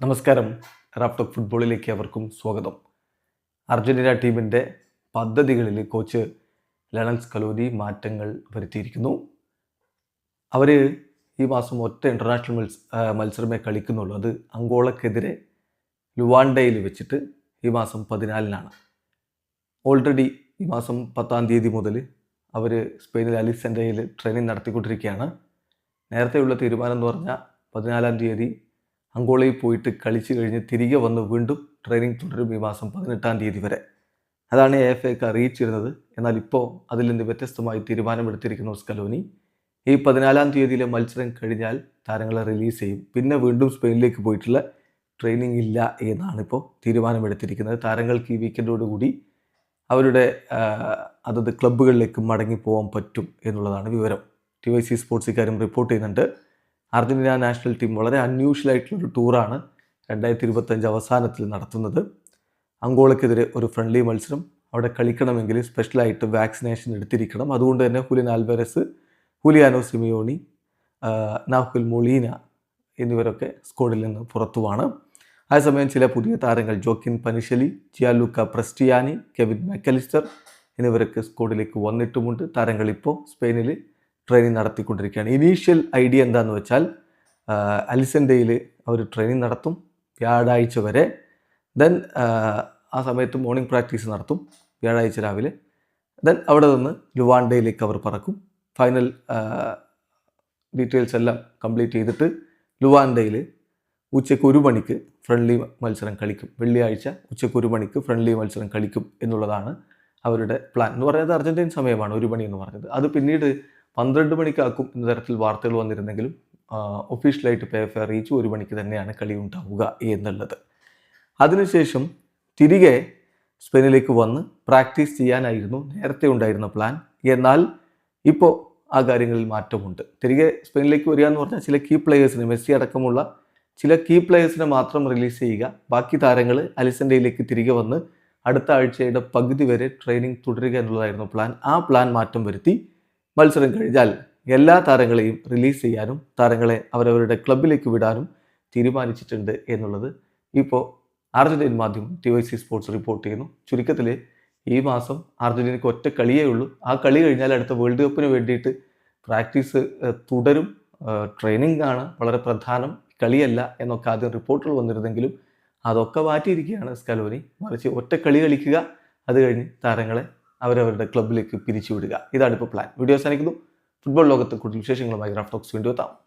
നമസ്കാരം. റാപ്ടോക്ക് ഫുട്ബോളിലേക്ക് അവർക്കും സ്വാഗതം. അർജന്റീന ടീമിന്റെ പദ്ധതികളിൽ കോച്ച് ലണൽസ് കലോരി മാറ്റങ്ങൾ വരുത്തിയിരിക്കുന്നു. അവർ ഈ മാസം ഒറ്റ ഇന്റർനാഷണൽ മത്സ മത്സരമേ കളിക്കുന്നുള്ളൂ. അത് അങ്കോളക്കെതിരെ ലുവാൻഡയിൽ വെച്ചിട്ട് ഈ മാസം പതിനാലിനാണ്. ഓൾറെഡി ഈ മാസം പത്താം തീയതി മുതൽ അവർ സ്പെയിനിൽ അലിസെൻഡയിൽ ട്രെയിനിങ് നടത്തിക്കൊണ്ടിരിക്കുകയാണ്. നേരത്തെയുള്ള തീരുമാനം എന്ന് പറഞ്ഞാൽ പതിനാലാം തീയതി അങ്കോളയിൽ പോയിട്ട് കളിച്ചു കഴിഞ്ഞ് തിരികെ വന്ന് വീണ്ടും ട്രെയിനിങ് തുടരും ഈ മാസം പതിനെട്ടാം തീയതി വരെ. അതാണ് എ എഫ് എക്ക് അറിയിച്ചിരുന്നത്. എന്നാൽ ഇപ്പോൾ അതിൽ നിന്ന് വ്യത്യസ്തമായി തീരുമാനമെടുത്തിരിക്കുന്നു സ്കലോനി ഈ പതിനാലാം തീയതിയിലെ മത്സരം കഴിഞ്ഞാൽ താരങ്ങളെ റിലീസ് ചെയ്യും. പിന്നെ വീണ്ടും സ്പെയിനിലേക്ക് പോയിട്ടുള്ള ട്രെയിനിങ് ഇല്ല എന്നാണ് ഇപ്പോൾ തീരുമാനമെടുത്തിരിക്കുന്നത്. താരങ്ങൾക്ക് ഈ വീക്കെൻഡോടുകൂടി അവരുടെ അതത് ക്ലബ്ബുകളിലേക്ക് മടങ്ങി പോകാൻ പറ്റും എന്നുള്ളതാണ് വിവരം. ടി വൈ സി സ്പോർട്സ് ഇക്കാര്യം റിപ്പോർട്ട് ചെയ്യുന്നുണ്ട്. അർജന്റീന നാഷണൽ ടീം വളരെ അൺയൂഷ്വൽ ടൂറാണ് രണ്ടായിരത്തി ഇരുപത്തഞ്ച് അവസാനത്തിൽ നടത്തുന്നത്. അങ്കോളയ്ക്കെതിരെ ഒരു ഫ്രണ്ട്ലി മത്സരം. അവിടെ കളിക്കണമെങ്കിൽ സ്പെഷ്യലായിട്ട് വാക്സിനേഷൻ എടുത്തിരിക്കണം. അതുകൊണ്ട് തന്നെ Julian Alvarez Giuliano Simeone Nahuel Molina എന്നിവരൊക്കെ സ്കോഡിൽ നിന്ന് പുറത്തുമാണ്. അതേസമയം ചില പുതിയ താരങ്ങൾ Joaquin Panichelli Gianluca Prestianni Kevin Mac Allister എന്നിവരൊക്കെ സ്കോഡിലേക്ക് വന്നിട്ടുമുണ്ട്. താരങ്ങൾ ഇപ്പോൾ സ്പെയിനിൽ ട്രെയിനിങ് നടത്തിക്കൊണ്ടിരിക്കുകയാണ്. ഇനീഷ്യൽ ഐഡിയ എന്താന്ന് വെച്ചാൽ അലിസൻഡയിൽ അവർ ട്രെയിനിങ് നടത്തും. വ്യാഴാഴ്ച വരെ. ദെൻ ആ സമയത്ത് മോർണിംഗ് പ്രാക്ടീസ് നടത്തും. വ്യാഴാഴ്ച രാവിലെ. ദെൻ അവിടെ നിന്ന് ലുവാണ്ടയിലേക്ക് അവർ പറക്കും. ഫൈനൽ ഡീറ്റെയിൽസ് എല്ലാം കംപ്ലീറ്റ് ചെയ്തിട്ട് ലുവാൻഡയിൽ ഉച്ചയ്ക്ക് ഒരു മണിക്ക് ഫ്രണ്ട്ലി മത്സരം കളിക്കും. വെള്ളിയാഴ്ച ഉച്ചയ്ക്ക് ഒരു മണിക്ക് ഫ്രണ്ട്ലി മത്സരം കളിക്കും എന്നുള്ളതാണ് അവരുടെ പ്ലാൻ എന്ന് പറയുന്നത് അർജന്റീൻ സമയമാണ് ഒരു മണി എന്ന് പറഞ്ഞത് അത് പിന്നീട് പന്ത്രണ്ട് മണിക്കാക്കും എന്ന തരത്തിൽ വാർത്തകൾ വന്നിരുന്നെങ്കിലും ഒഫീഷ്യലായിട്ട് പേ എഫ് അറിയിച്ചു. ഒരു മണിക്ക് തന്നെയാണ് കളി ഉണ്ടാവുക എന്നുള്ളത്. അതിനുശേഷം തിരികെ സ്പെയിനിലേക്ക് വന്ന് പ്രാക്ടീസ് ചെയ്യാനായിരുന്നു നേരത്തെ ഉണ്ടായിരുന്ന പ്ലാൻ. എന്നാൽ ഇപ്പോൾ ആ കാര്യങ്ങളിൽ മാറ്റമുണ്ട്. തിരികെ സ്പെയിനിലേക്ക് വരിക എന്ന് പറഞ്ഞാൽ ചില കീ പ്ലേയേഴ്സിന് മെസ്സി അടക്കമുള്ള ചില കീ പ്ലെയേഴ്സിനെ മാത്രം റിലീസ് ചെയ്യുക. ബാക്കി താരങ്ങൾ അലിസൻഡയിലേക്ക് തിരികെ വന്ന് അടുത്ത ആഴ്ചയുടെ പകുതി വരെ ട്രെയിനിങ് തുടരുക എന്നുള്ളതായിരുന്നു പ്ലാൻ ആ പ്ലാൻ മാറ്റം വരുത്തി മത്സരം കഴിഞ്ഞാൽ എല്ലാ താരങ്ങളെയും റിലീസ് ചെയ്യാനും താരങ്ങളെ അവരവരുടെ ക്ലബിലേക്ക് വിടാനും തീരുമാനിച്ചിട്ടുണ്ട് എന്നുള്ളത് ഇപ്പോൾ അർജന്റീൻ മാധ്യമം T Y C sports report ചെയ്യുന്നു. ചുരുക്കത്തിൽ ഈ മാസം അർജന്റീനയ്ക്ക് ഒറ്റ കളിയേ ഉള്ളൂ. ആ കളി കഴിഞ്ഞാൽ അടുത്ത വേൾഡ് കപ്പിന് വേണ്ടിയിട്ട് പ്രാക്ടീസ് തുടരും. ട്രെയിനിങ് ആണ് വളരെ പ്രധാനം. കളിയല്ല എന്നൊക്കെ ആദ്യം റിപ്പോർട്ടുകൾ വന്നിരുന്നെങ്കിലും അതൊക്കെ മാറ്റിയിരിക്കുകയാണ് സ്കലോനി. മറിച്ച് ഒറ്റ കളി കളിക്കുക അത് കഴിഞ്ഞ് താരങ്ങളെ അവരവരുടെ ക്ലബിലേക്ക് പിരിച്ചുവിടുക. ഇതാണ് ഇപ്പോൾ പ്ലാൻ. വീഡിയോ അവസാനിക്കുന്നു. ഫുട്ബോൾ ലോകത്ത് കൂടുതൽ വിശേഷങ്ങളുമായി ഗ്രാഫ്റ്റോക്സ് വീണ്ടും എത്താം.